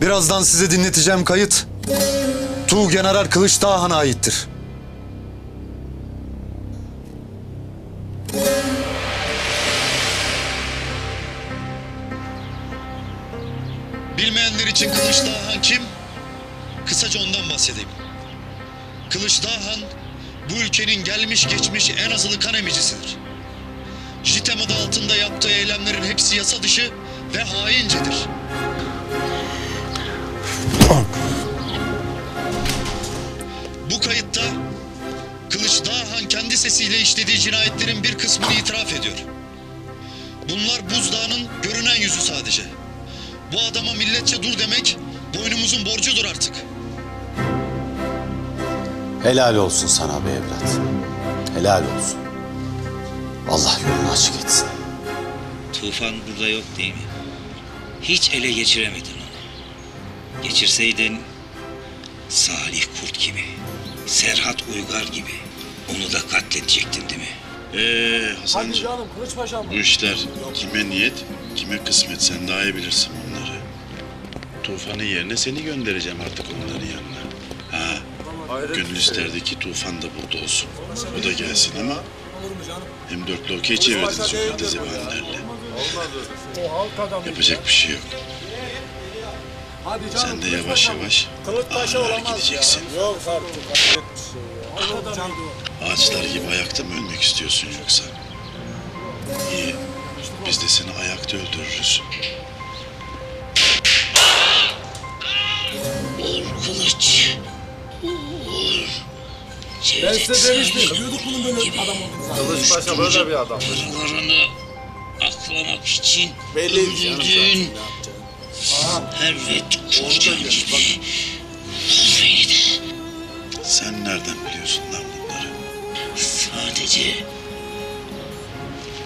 Birazdan size dinleteceğim kayıt Tuğ General Kılıç Dağhan'a aittir. Bilmeyenler için Kılıç Dağhan kim? Kısaca ondan bahsedeyim. Kılıç Dağhan bu ülkenin gelmiş geçmiş en azılı kan emicisidir. JITEM adı altında yaptığı eylemlerin hepsi yasa dışı ve haincedir. Bu kayıtta Kılıç Dağhan kendi sesiyle işlediği cinayetlerin bir kısmını itiraf ediyor. Bunlar buzdağının görünen yüzü sadece. Bu adama milletçe dur demek boynumuzun borcudur artık. Helal olsun sana be evlat. Helal olsun. Allah yolunu açık etsin. Tufan burada yok değil mi? Hiç ele geçiremedin. Geçirseydin Salih Kurt gibi, Serhat Uygar gibi onu da katledecektin değil mi? Ee Hadi Hasancığım canım Kılıç Paşam. bu işler kime niyet kime kısmet sen daha iyi bilirsin bunları. Tufan'ın yerine seni göndereceğim artık onların yanına. Ha, gönül isterdi ki Tufan da burada olsun. O da gelsin ama Olur mu canım? hem dörtlü okey çevirdin sokakta zebanlerle. O halk adamı. Yapacak bir şey yok. Hadi canım. Sen de yavaş yavaş Kılıç Paşa ağır olamaz gideceksin. ya. Yok artık. şey ya. Adamıydı o. Ağaçlar gibi ayakta mı ölmek istiyorsun yoksa? İyi. Biz de seni ayakta öldürürüz. Vur kılıç. Vur. Ben size demiştim. Biliyorduk bunun böyle adam olduğunu. Kılıç Paşa böyle bir adam. Paralarını aklamak için öldürdüğün Servet Kocan gibi. Vur beni de. Sen nereden biliyorsun lan bunları? Sadece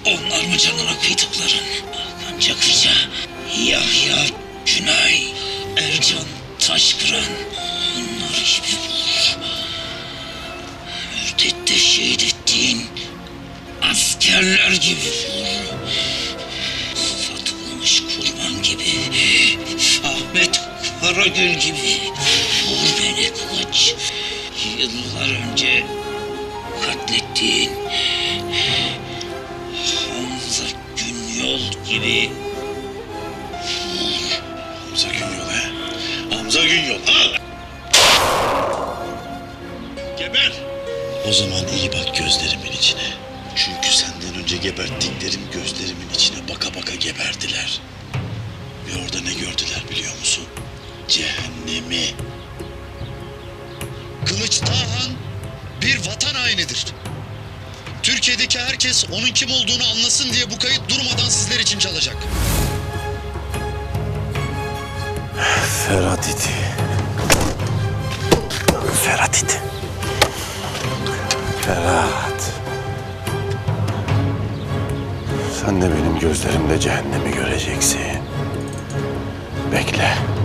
onlar mı canına kıydıkların? Hakan Çakırca, Yahya Günay, Ercan Taşkıran. Onlar hiçbir bulur. Mürdette şehit ettiğin askerler gibi. Satılmış kurban gibi. Ahmet Karagül gibi. Vur beni kılıç. Yıllar önce katlettiğin Hamza Günyol gibi Hamza Günyol he? Hamza Günyol. Al! Geber! O zaman iyi bak gözlerimin içine. Çünkü senden önce geberttiklerim gözlerimin içine baka baka geberdiler. Cehennemi. Kılıç Dağhan bir vatan hainidir. Türkiye'deki herkes onun kim olduğunu anlasın diye bu kayıt durmadan sizler için çalacak. Ferhat iti. Ferhat iti. Ferhat. Sen de benim gözlerimde cehennemi göreceksin. Bekle.